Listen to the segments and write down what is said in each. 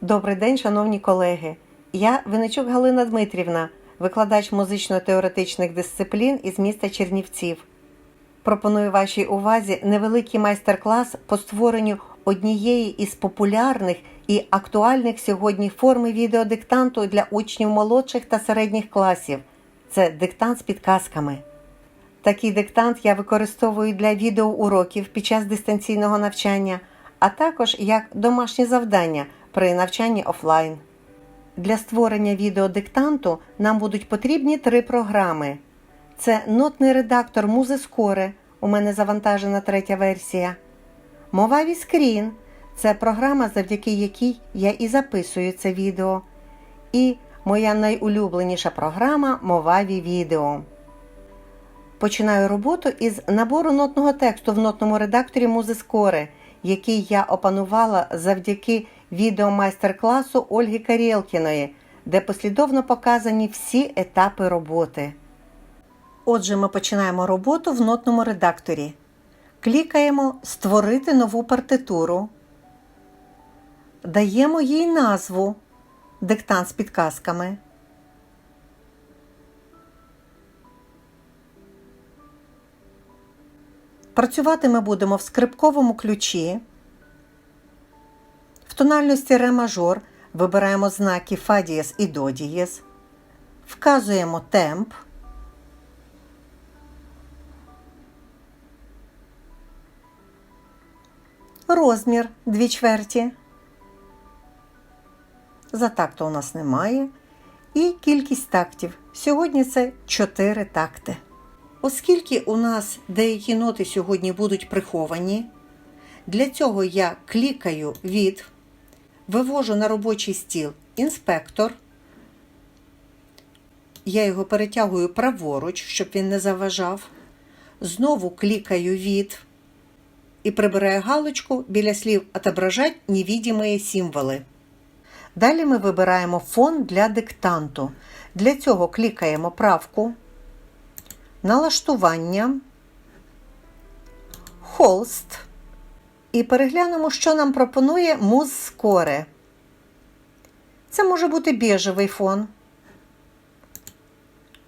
Добрий день, шановні колеги. Я Виничук Галина Дмитрівна, викладач музично-теоретичних дисциплін із міста Чернівців. Пропоную вашій увазі невеликий майстер-клас по створенню однієї із популярних і актуальних сьогодні форми відеодиктанту для учнів молодших та середніх класів. Це диктант з підказками. Такий диктант я використовую для відеоуроків під час дистанційного навчання, а також як домашнє завдання при навчанні офлайн. Для створення відеодиктанту нам будуть потрібні три програми: це нотний редактор Музискоре, у мене завантажена третя версія. Моваві Скрін це програма, завдяки якій я і записую це відео. І моя найулюбленіша програма Моваві відео. Починаю роботу із набору нотного тексту в нотному редакторі Музискоре, який я опанувала завдяки відеомайстер-класу Ольги Карєлкіної, де послідовно показані всі етапи роботи. Отже, ми починаємо роботу в нотному редакторі. Клікаємо Створити нову партитуру. Даємо їй назву Диктант з підказками. Працювати ми будемо в скрипковому ключі. Тональності ре мажор вибираємо знаки фа дієс і до дієс. Вказуємо темп. Розмір 2 чверті. За такту у нас немає. І кількість тактів. Сьогодні це 4 такти. Оскільки у нас деякі ноти сьогодні будуть приховані, для цього я клікаю від, вивожу на робочий стіл інспектор. Я його перетягую праворуч, щоб він не заважав. Знову клікаю від і прибираю галочку біля слів «Отображать невидимые символи. Далі ми вибираємо фон для диктанту. Для цього клікаємо правку, налаштування, холст. І переглянемо, що нам пропонує Музскоре. Це може бути біжевий фон.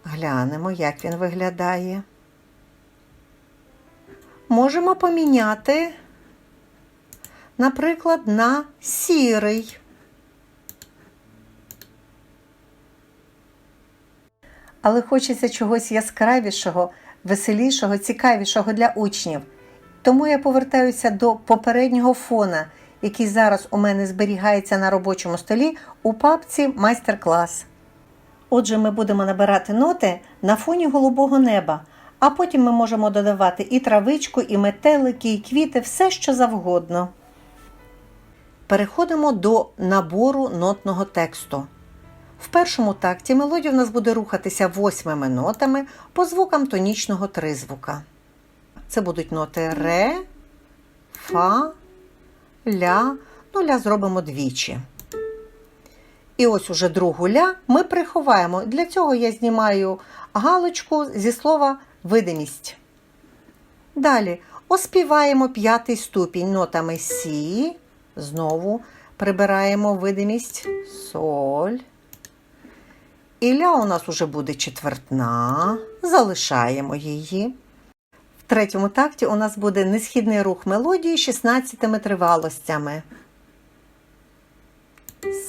Глянемо, як він виглядає. Можемо поміняти, наприклад, на сірий. Але хочеться чогось яскравішого, веселішого, цікавішого для учнів. Тому я повертаюся до попереднього фона, який зараз у мене зберігається на робочому столі у папці майстер-клас. Отже, ми будемо набирати ноти на фоні голубого неба, а потім ми можемо додавати і травичку, і метелики, і квіти, все що завгодно. Переходимо до набору нотного тексту. В першому такті мелодія в нас буде рухатися восьмими нотами по звукам тонічного тризвука. Це будуть ноти ре, фа, ля, ну ля зробимо двічі. І ось уже другу ля ми приховаємо. Для цього я знімаю галочку зі слова видимість. Далі оспіваємо п'ятий ступінь нотами Сі. Знову прибираємо видимість соль. І ля у нас уже буде четвертна. Залишаємо її. Третьому такті у нас буде несхідний рух мелодії 16 тривалостями.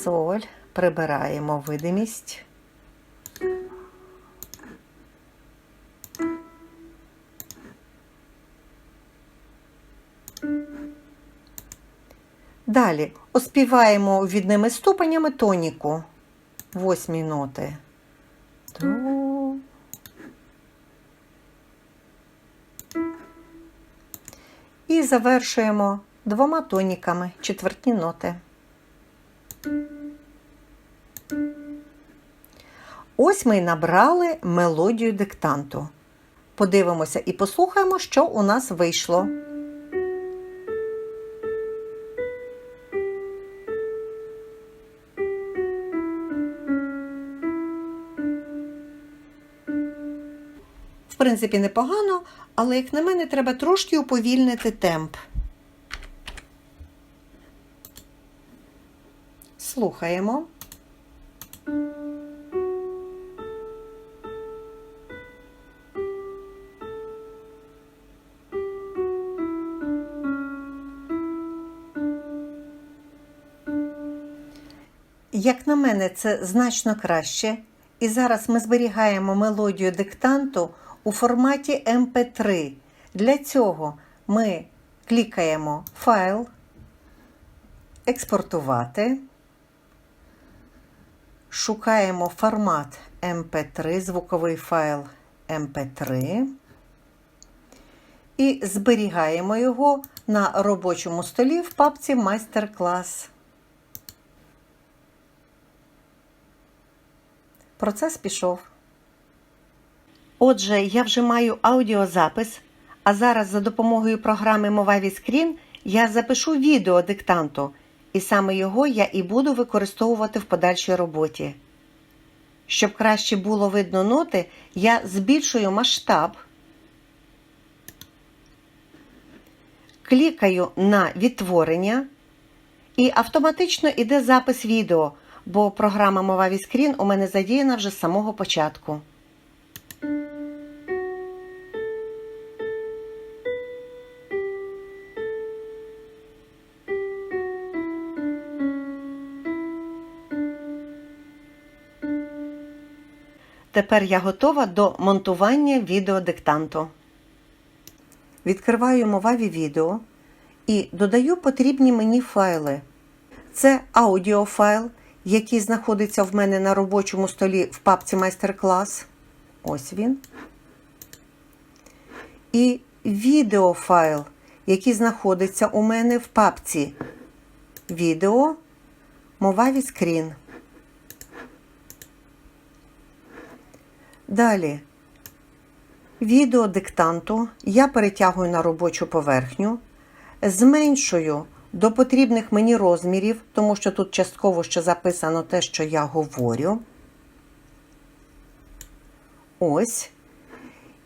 Соль. Прибираємо видимість. Далі оспіваємо відними ступенями тоніку. Восьмі ноти. Завершуємо двома тоніками четвертні ноти. Ось ми й набрали мелодію диктанту. Подивимося і послухаємо, що у нас вийшло. В принципі, непогано, але, як на мене, треба трошки уповільнити темп. Слухаємо. Як на мене, це значно краще. І зараз ми зберігаємо мелодію диктанту у форматі MP3. Для цього ми клікаємо Файл, Експортувати. Шукаємо формат MP3, звуковий файл MP3 і зберігаємо його на робочому столі в папці Майстер-клас. Процес пішов. Отже, я вже маю аудіозапис, а зараз за допомогою програми Movavi Screen я запишу відео диктанту, і саме його я і буду використовувати в подальшій роботі. Щоб краще було видно ноти, я збільшую масштаб, клікаю на відтворення і автоматично йде запис відео, бо програма Movavi Screen у мене задіяна вже з самого початку. Тепер я готова до монтування відеодиктанту. Відкриваю Movavi відео і додаю потрібні мені файли. Це аудіофайл, який знаходиться в мене на робочому столі в папці майстер-клас. Ось він. І відеофайл, який знаходиться у мене в папці Відео Movavi Screen. Далі відео диктанту я перетягую на робочу поверхню, зменшую до потрібних мені розмірів, тому що тут частково ще записано те, що я говорю. Ось.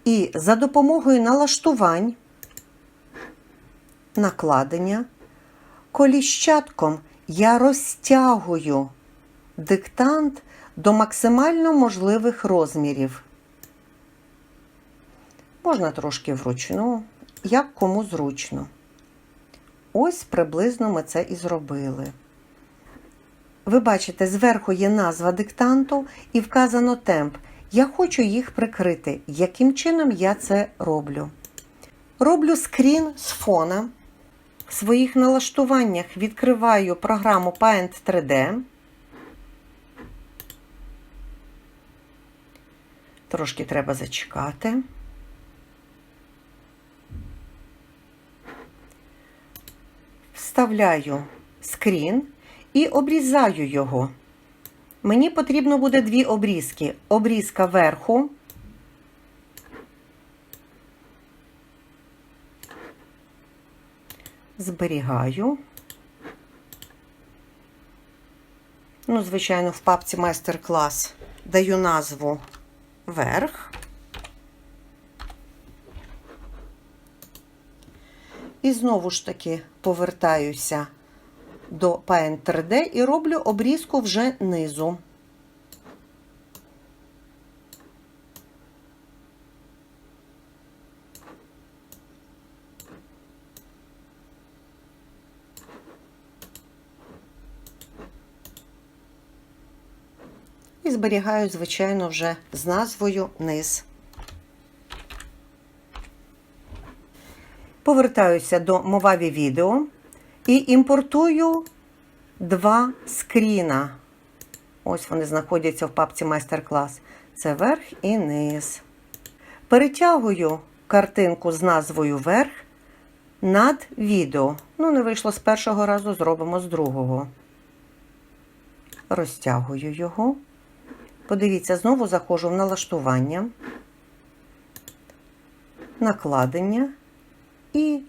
І за допомогою налаштувань, накладення, коліщатком я розтягую диктант до максимально можливих розмірів. Можна трошки вручну, як кому зручно. Ось приблизно ми це і зробили. Ви бачите, зверху є назва диктанту і вказано темп. Я хочу їх прикрити. Яким чином я це роблю? Роблю скрін з фона. В своїх налаштуваннях відкриваю програму Paint 3D. Трошки треба зачекати. Вставляю скрін і обрізаю його. Мені потрібно буде дві обрізки. Обрізка верху. Зберігаю. Ну, звичайно, в папці майстер-клас даю назву верх. І знову ж таки повертаюся до Paint 3D і роблю обрізку вже низу. Зберігаю, звичайно, вже з назвою низ. Повертаюся до Movavi відео і імпортую два скріна. Ось вони знаходяться в папці майстер-клас. Це верх і низ. Перетягую картинку з назвою верх над відео. Ну, не вийшло з першого разу, зробимо з другого. Розтягую його. Подивіться, знову заходжу в налаштування, накладення і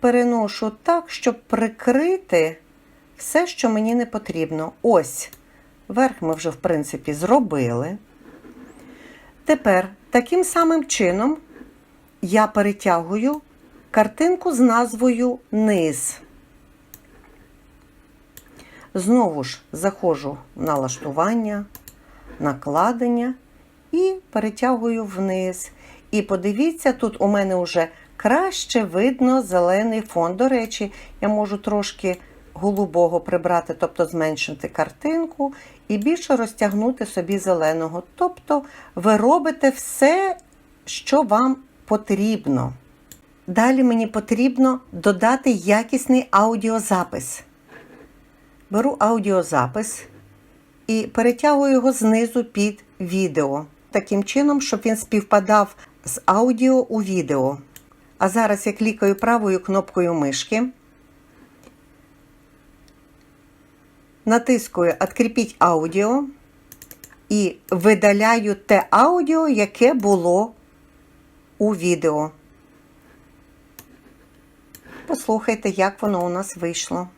переношу так, щоб прикрити все, що мені не потрібно. Ось, верх ми вже, в принципі, зробили. Тепер таким самим чином я перетягую картинку з назвою Низ. Знову ж заходжу в налаштування, накладення і перетягую вниз. І подивіться, тут у мене вже краще видно зелений фон. До речі, я можу трошки голубого прибрати, тобто зменшити картинку, і більше розтягнути собі зеленого. Тобто ви робите все, що вам потрібно. Далі мені потрібно додати якісний аудіозапис. Беру аудіозапис і перетягую його знизу під відео. Таким чином, щоб він співпадав з аудіо у відео. А зараз я клікаю правою кнопкою мишки. Натискую Откріпіть аудіо і видаляю те аудіо, яке було у відео. Послухайте, як воно у нас вийшло.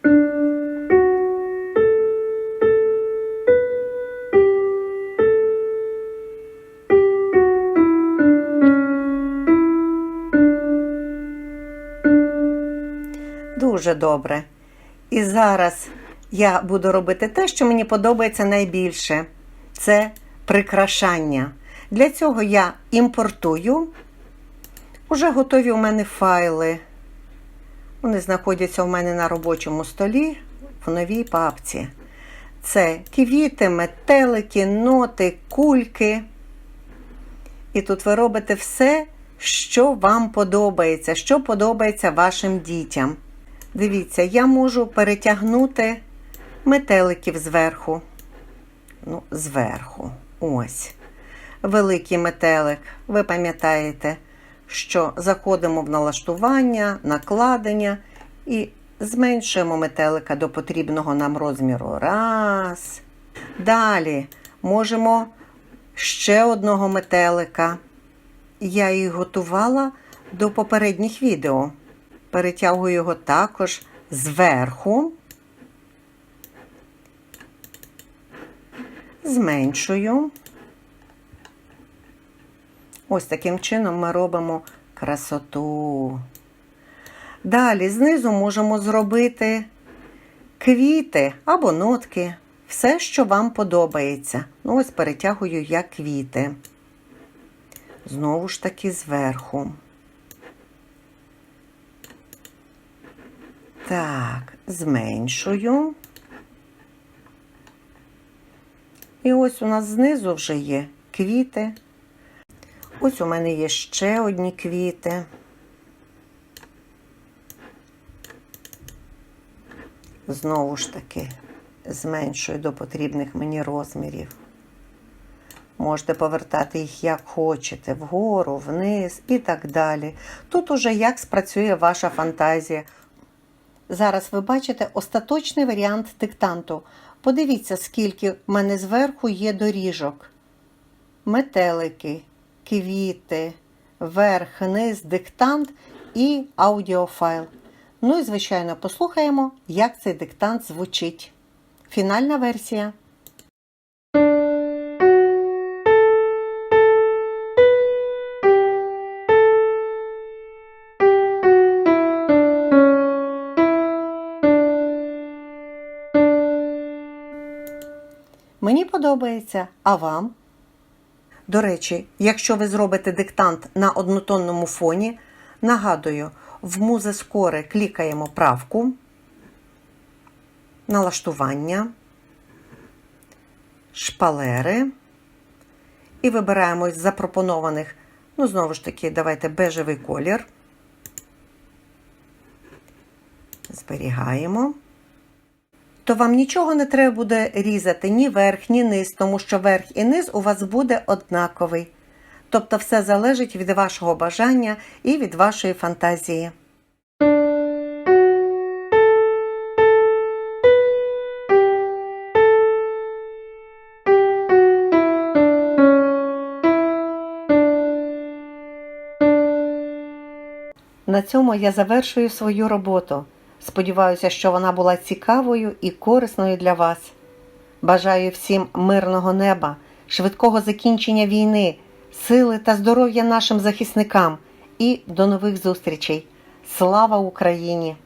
Дуже добре. І зараз я буду робити те, що мені подобається найбільше це прикрашання. Для цього я імпортую уже готові у мене файли. Вони знаходяться у мене на робочому столі в новій папці. Це квіти, метелики, ноти, кульки. І тут ви робите все, що вам подобається, що подобається вашим дітям. Дивіться, я можу перетягнути метеликів зверху. Ну, зверху. Ось. Великий метелик. Ви пам'ятаєте, що заходимо в налаштування, накладення і зменшуємо метелика до потрібного нам розміру. Раз. Далі можемо ще одного метелика. Я їх готувала до попередніх відео. Перетягую його також зверху, зменшую. Ось таким чином ми робимо красоту. Далі знизу можемо зробити квіти або нотки. Все, що вам подобається. Ну, ось перетягую я квіти. Знову ж таки зверху. Так, зменшую. І ось у нас знизу вже є квіти. Ось у мене є ще одні квіти. Знову ж таки, зменшую до потрібних мені розмірів. Можете повертати їх як хочете, вгору, вниз і так далі. Тут уже як спрацює ваша фантазія. Зараз ви бачите остаточний варіант диктанту. Подивіться, скільки в мене зверху є доріжок. Метелики, квіти, верх, низ, диктант і аудіофайл. Ну і, звичайно, послухаємо, як цей диктант звучить. Фінальна версія. Мені подобається, а вам? До речі, якщо ви зробите диктант на однотонному фоні, нагадую, в музе скоре клікаємо правку, налаштування, шпалери і вибираємо з запропонованих, ну, знову ж таки, давайте бежевий колір. Зберігаємо то вам нічого не треба буде різати ні верх, ні низ, тому що верх і низ у вас буде однаковий. Тобто все залежить від вашого бажання і від вашої фантазії. На цьому я завершую свою роботу. Сподіваюся, що вона була цікавою і корисною для вас. Бажаю всім мирного неба, швидкого закінчення війни, сили та здоров'я нашим захисникам і до нових зустрічей. Слава Україні!